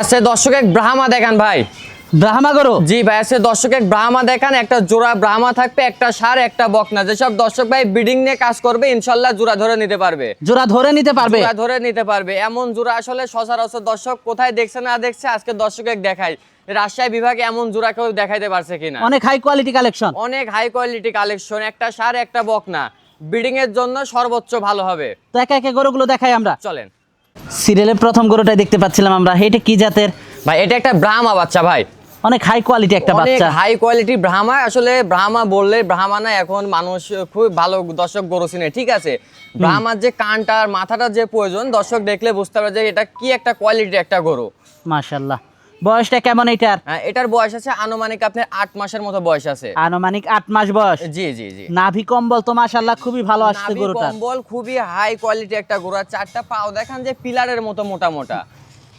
আচ্ছা দর্শক এক ব্রাহ্মা দেখান ভাই। ব্রাহ্মা গরু? জি ভাই আজকে দর্শক এক ব্রাহ্মা দেখান একটা জোড়া ব্রাহ্মা থাকবে একটা সার একটা বকনা। যেসব দর্শক ভাই বিডিং নিয়ে কাজ করবে ইনশাল্লাহ জোড়া ধরে নিতে পারবে। জোড়া ধরে নিতে পারবে? জোড়া ধরে নিতে পারবে। এমন জোড়া আসলে সচরাচর দর্শক কোথায় দেখছে না দেখছে আজকে দর্শক এক দেখাই। রাজশাহী বিভাগে এমন জোড়া কেউ দেখাইতে পারছে কিনা? অনেক হাই কোয়ালিটি কালেকশন অনেক হাই কোয়ালিটি কালেকশন একটা সার একটা বকনা। বিডিং এর জন্য সর্বোচ্চ ভালো হবে। তো একে একে গরুগুলো দেখাই আমরা। চলেন। সিরিয়ালের প্রথম গরুটাই দেখতে পাচ্ছিলাম আমরা। এটা কি জাতের? ভাই এটা একটা ব্রাহ্মা বাচ্চা ভাই। অনেক হাই কোয়ালিটি একটা বাচ্চা। হাই কোয়ালিটি ব্রাহ্মা। আসলে ব্রাহ্মা বললে ব্রাহ্মা না এখন মানুষ খুব ভালো দর্শক গরু চিনে ঠিক আছে? ব্রাহ্মার যে কানটা আর মাথাটা যে প্রয়োজন দর্শক দেখলে বুঝতে পারবে যে এটা কি একটা কোয়ালিটি একটা গরু। মাশাল্লাহ বয়সটা কেমন এটার? হ্যাঁ, এটার বয়স আছে আনুমানিক আপনার আট মাসের মতো বয়স আছে। আনুমানিক আট মাস বয়স। জি জি জি। নাভি কম্বল তো মাশাল্লাহ খুবই ভালো আসছে গরুটা কম্বল খুবই হাই কোয়ালিটি একটা গরু আর চারটা পাও দেখেন যে পিলারের মতো মোটা মোটা।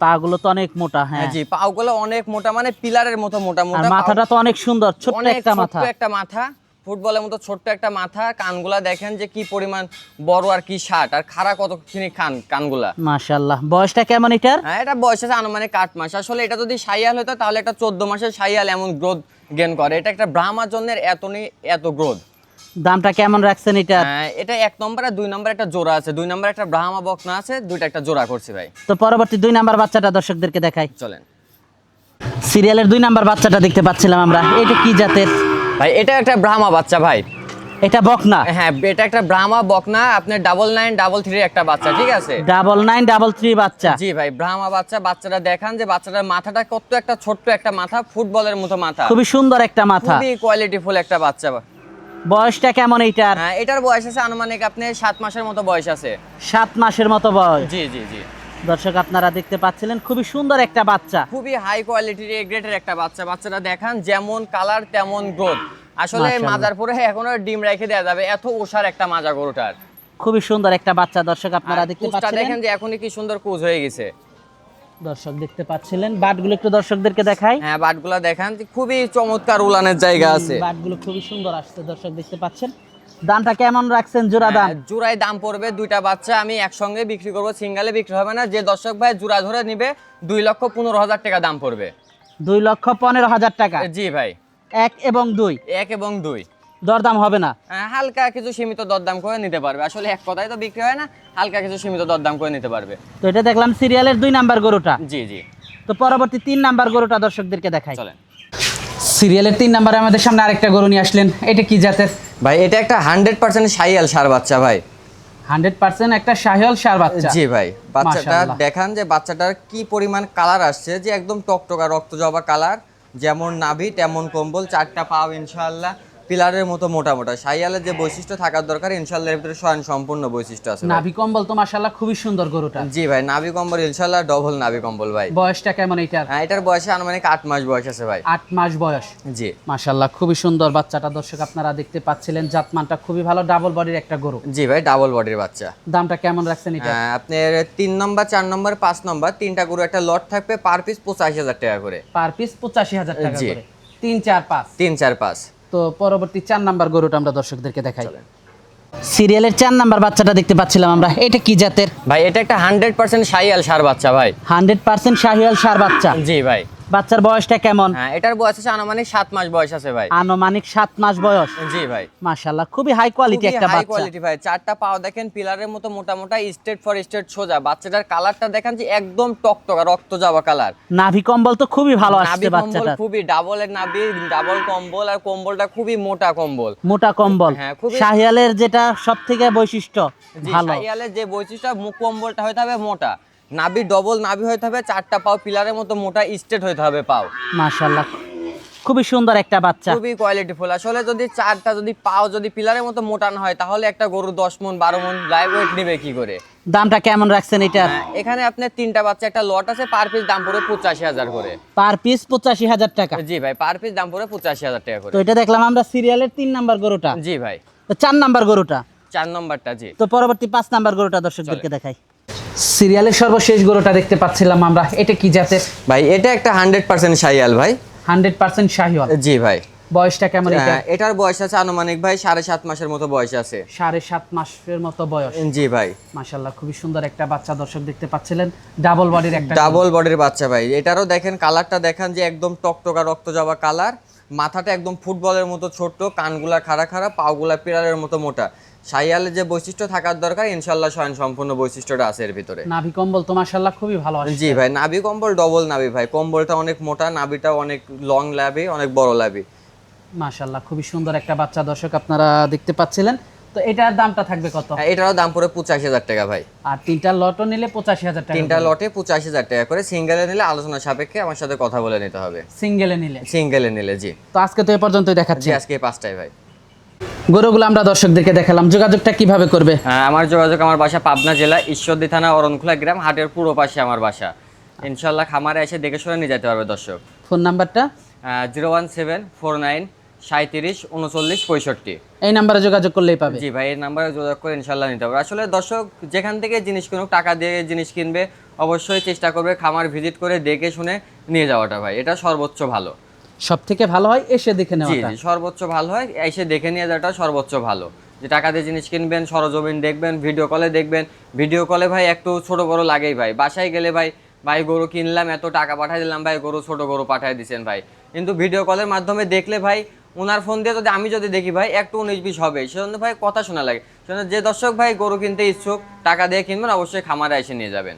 পাগুলো তো অনেক মোটা হ্যাঁ জি পাগুলো অনেক মোটা মানে পিলারের মতো মোটা মোটা মাথাটা তো অনেক সুন্দর ছোট্ট একটা মাথা। একটা মাথা। ফুটবলের মতো ছোট্ট একটা মাথা কানগুলা দেখেন যে কি পরিমাণ বড় আর কি শার্ট। আর খাড়া কতখানি খান কানগুলা? মাশাল্লাহ বয়সটা কেমন এটার? হ্যাঁ এটা বয়স আছে আনুমানিক আট মাস। আসলে এটা যদি সাইয়াল হতো তাহলে এটা চোদ্দ মাসের সাইয়াল এমন গ্রোথ গেন করে। এটা একটা ব্রাহ্মার জন্য এত নেই এত গ্রোথ দামটা কেমন রাখছেন এটার এটা এক নম্বর আর দুই নম্বর একটা জোড়া আছে। দুই নম্বর একটা ব্রাহ্মা বকনা আছে দুইটা একটা জোড়া করছি ভাই। তো পরবর্তী দুই নাম্বার বাচ্চাটা দর্শকদেরকে দেখাই। চলেন। সিরিয়ালের দুই নাম্বার বাচ্চাটা দেখতে পাচ্ছিলাম আমরা। এটা কি জাতের? ভাই এটা একটা ব্রাহ্মা বাচ্চা ভাই। এটা বকনা? হ্যাঁ এটা একটা ব্রাহ্মা বকনা আপনার ডাবল নাইন ডাবল থ্রি একটা বাচ্চা ঠিক আছে? ডাবল নাইন ডাবল থ্রি বাচ্চা। জি ভাই ব্রাহ্মা বাচ্চা বাচ্চাটা দেখান যে বাচ্চাটার মাথাটা কত একটা ছোট্ট একটা মাথা ফুটবলের মতো মাথা। খুবই সুন্দর একটা মাথা। খুবই কোয়ালিটিফুল একটা বাচ্চা। বয়সটা কেমন এইটার? হ্যাঁ এটার বয়স আছে আনুমানিক আপনি সাত মাসের মতো বয়স আছে। সাত মাসের মতো বয়স। জি জি জি। দর্শক আপনারা দেখতে পাচ্ছিলেন খুবই সুন্দর একটা বাচ্চা। খুবই হাই কোয়ালিটির এ গ্রেডের একটা বাচ্চা। বাচ্চাটা দেখান যেমন কালার তেমন গ্রোথ আসলে। মাজার পরে এখনও ডিম রেখে দেওয়া যাবে এত ওষার একটা মাজা গরুটার। খুবই সুন্দর একটা বাচ্চা দর্শক আপনারা দেখতে কুচটা পাচ্ছিলেন। দেখেন যে এখনই কি সুন্দর কুচ হয়ে গেছে। দর্শক দেখতে পাচ্ছিলেন বাটগুলো একটু দর্শকদেরকে দেখাই। হ্যাঁ বাটগুলা দেখান খুবই চমৎকার উলানের জায়গা আছে। বাটগুলো খুবই সুন্দর আসছে দর্শক দেখতে পাচ্ছেন। দামটা কেমন রাখছেন জোড়া দাম? হ্যাঁ, জোড়ায় দাম পড়বে দুইটা বাচ্চা। আমি একসঙ্গে বিক্রি করব সিঙ্গালে বিক্রি হবে না। যে দর্শক ভাই জোড়া ধরে নিবে দুই লক্ষ পনেরো হাজার টাকা দাম পড়বে। দুই লক্ষ পনেরো হাজার টাকা। জি ভাই। এক এবং দুই? এক এবং দুই। দরদাম হবে না? হালকা কিছু সীমিত দরদাম করে নিতে পারবে। আসলে এক কথায় তো বিক্রি হয় না হালকা কিছু সীমিত দরদাম করে নিতে পারবে। তো এটা দেখলাম সিরিয়ালের দুই নাম্বার গরুটা। জি জি। তো পরবর্তী তিন নাম্বার গরুটা দর্শকদেরকে দেখাই। চলেন। সিরিয়ালের তিন নাম্বারে আমাদের সামনে আরেকটা গরু নিয়ে আসলেন। এটা কি জাতের? ভাই এটা একটা হান্ড্রেড পার্সেন্ট সাইয়াল সার বাচ্চা ভাই। হান্ড্রেড পার্সেন্ট একটা শাহিয়াল সার বাচ্চা। জি ভাই বাচ্চাটা। দেখান যে বাচ্চাটার কি পরিমাণ কালার আসছে যে একদম টকটকা রক্ত জবা কালার যেমন নাভি তেমন কম্বল চারটা পাও ইনশাআল্লাহ। পিলারের মতো মোটা মোটা। সাইয়ালের যে বৈশিষ্ট্য থাকার দরকার ইনশাআল্লাহ এর ভিতরে স্বয়ং সম্পূর্ণ বৈশিষ্ট্য আছে। নাভি কম্বল তো মাশাল্লাহ খুবই সুন্দর গরুটা। জি ভাই নাভি কম্বল ইনশাআল্লাহ ডবল নাভি কম্বল ভাই। বয়সটা কেমন এইটার হ্যাঁ এটার বয়সে আনুমানিক আট মাস বয়স আছে ভাই। আট মাস বয়স। জি। মাশাল্লাহ খুবই সুন্দর বাচ্চাটা দর্শক আপনারা দেখতে পাচ্ছিলেন। জাতমানটা খুবই ভালো ডাবল বডির একটা গরু। জি ভাই ডাবল বডির বাচ্চা। দামটা কেমন রাখছেন এটা? হ্যাঁ, আপনার তিন নম্বর চার নম্বর পাঁচ নম্বর তিনটা গরু একটা লট থাকবে পার পিস পঁচাশি হাজার টাকা করে। পার পিস পঁচাশি হাজার টাকা জি। করে। তিন চার পাঁচ। তিন চার পাঁচ। তো পরবর্তী চার নাম্বার গরুটা আমরা দর্শকদেরকে দেখাই। সিরিয়ালের চার নাম্বার বাচ্চাটা দেখতে পাচ্ছিলাম আমরা। এটা কি জাতের? ভাই এটা একটা হান্ড্রেড পার্সেন্ট শাহিয়াল সার বাচ্চা ভাই। হান্ড্রেড পার্সেন্ট শাহিয়াল সার বাচ্চা। জি ভাই। বাচ্চার বয়সটা কেমন? হ্যাঁ এটার বয়স আছে আনুমানিক সাত মাস বয়স আছে ভাই। আনুমানিক সাত মাস বয়স? জি ভাই। মাশাল্লাহ খুবই হাই কোয়ালিটি একটা বাচ্চা। হাই কোয়ালিটি ভাই চারটা পাও দেখেন পিলারের মতো মোটা মোটা স্টেট ফর স্টেট সোজা। বাচ্চাটার কালারটা দেখেন যে একদম টকটকা রক্ত যাওয়া কালার নাভি কম্বল তো খুবই ভালো আসছে বাচ্চাটা খুবই ডাবল এর নাভি ডাবল কম্বল আর কম্বলটা খুবই মোটা কম্বল। মোটা কম্বল। হ্যাঁ, খুবই- শাহিয়ালের যেটা সব থেকে বৈশিষ্ট্য ভালো। সাইয়ালের যে বৈশিষ্ট্য মুখ কম্বলটা হইতে হবে মোটা। নাভি ডবল নাভি হইতে হবে চারটা পাও পিলারের মতো মোটা স্টেট হইতে হবে পাও। মাশাল্লাহ খুবই সুন্দর একটা বাচ্চা। খুবই কোয়ালিটি ফুল আসলে যদি চারটা যদি পাও যদি পিলারের মতো মোটা না হয় তাহলে একটা গরু দশ মন বারো মন লাইভ ওয়েট নিবে কি করে? দামটা কেমন রাখছেন এটা হ্যাঁ, এখানে আপনার তিনটা বাচ্চা একটা লট আছে পার পিস দাম পড়বে পঁচাশি হাজার করে। পার পিস পঁচাশি হাজার টাকা। জি ভাই পার পিস দাম পড়বে পঁচাশি হাজার টাকা করে। তো এটা দেখলাম আমরা সিরিয়ালের তিন নাম্বার গরুটা। জি ভাই। তো চার নাম্বার গরুটা। চার নম্বরটা জি। তো পরবর্তী পাঁচ নাম্বার গরুটা দর্শকদেরকে দেখাই। সিরিয়ালের সর্বশেষ গরুটা দেখতে পাচ্ছিলাম আমরা। এটা কি জাতের? ভাই এটা একটা হান্ড্রেড পার্সেন্ট সাইয়াল ভাই। Hundred percent Sahiwal. জি ভাই। বয়সটা কেমন হ্যাঁ, এটার বয়স আছে আনুমানিক ভাই সাড়ে সাত মাসের মতো বয়স আছে। সাড়ে সাত মাসের মতো বয়স। জি ভাই। মাশাল্লাহ খুবই সুন্দর একটা বাচ্চা দর্শক দেখতে পাচ্ছিলেন। ডাবল বডির একটা ডাবল বডির বাচ্চা ভাই। এটারও দেখেন কালারটা দেখেন যে একদম টকটকা রক্ত যাওয়া কালার। মাথাটা একদম ফুটবলের মতো ছোট্ট কানগুলা খাড়া খাড়া পাগুলা পিরালের মতো মোটা। সাইয়ালের যে বৈশিষ্ট্য থাকার দরকার ইনশাল্লাহ স্বয়ং সম্পূর্ণ বৈশিষ্ট্যটা আছে এর ভিতরে। নাভি কম্বল তো মাশাল্লাহ খুবই ভালো আসে। জি ভাই নাভি কম্বল ডবল নাভি ভাই। কম্বলটা অনেক মোটা নাভিটা অনেক লং লাভি অনেক বড় লাভি। মাশাল্লাহ খুবই সুন্দর একটা বাচ্চা দর্শক আপনারা দেখতে পাচ্ছিলেন। তো এটার দামটা থাকবে কত? হ্যাঁ, এটারও দাম পড়ে পঁচাশি হাজার টাকা ভাই। আর তিনটা লটও নিলে পঁচাশি হাজার টাকা তিনটা লটে পঁচাশি হাজার টাকা করে। সিঙ্গেলে নিলে আলোচনা সাপেক্ষে আমার সাথে কথা বলে নিতে হবে। সিঙ্গেলে নিলে। সিঙ্গেলে নিলে জি। তো আজকে তো এ পর্যন্তই দেখাচ্ছি। আজকে পাঁচটায় ভাই। গরুগুলো আমরা দর্শকদেরকে দেখালাম। যোগাযোগটা কীভাবে করবে? হ্যাঁ, আমার যোগাযোগ আমার বাসা পাবনা জেলা ঈশ্বরদী থানা অরণখোলা গ্রাম হাটের পুরো পাশে আমার বাসা। ইনশাল্লাহ খামারে এসে দেখে শুনে নিয়ে যেতে পারবে দর্শক। ফোন নাম্বারটা? Zero one seven four nine সাঁত্রিশ উনচল্লিশ পঁয়ষট্টি। এই নাম্বারে যোগাযোগ করলেই পাবে। জি ভাই এই নাম্বারে যোগাযোগ করে ইনশাল্লাহ নিতে হবে আসলে দর্শক যেখান থেকে জিনিস কিনুক টাকা দিয়ে জিনিস কিনবে অবশ্যই চেষ্টা করবে খামার ভিজিট করে দেখে শুনে নিয়ে যাওয়াটা ভাই। এটা সর্বোচ্চ ভালো। সব থেকে ভালো হয় এসে দেখে নেওয়াটা। সর্বোচ্চ ভালো হয় এসে দেখে নিয়ে যাওয়াটা সর্বোচ্চ ভালো। যে টাকা দিয়ে জিনিস কিনবেন সরজমিন দেখবেন ভিডিও কলে দেখবেন। ভিডিও কলে ভাই একটু ছোট বড় লাগেই ভাই। বাসায় গেলে ভাই ভাই গরু কিনলাম এত টাকা পাঠাই দিলাম ভাই গরু ছোট গরু পাঠাই দিচ্ছেন ভাই। কিন্তু ভিডিও কলের মাধ্যমে দেখলে ভাই ওনার ফোন দিয়ে যদি আমি যদি দেখি ভাই একটু উনিশ বিশ হবে। সেজন্য ভাই কথা শোনা লাগে। সেজন্য যে দর্শক ভাই গরু কিনতে ইচ্ছুক টাকা দিয়ে কিনবেন অবশ্যই খামারে এসে নিয়ে যাবেন।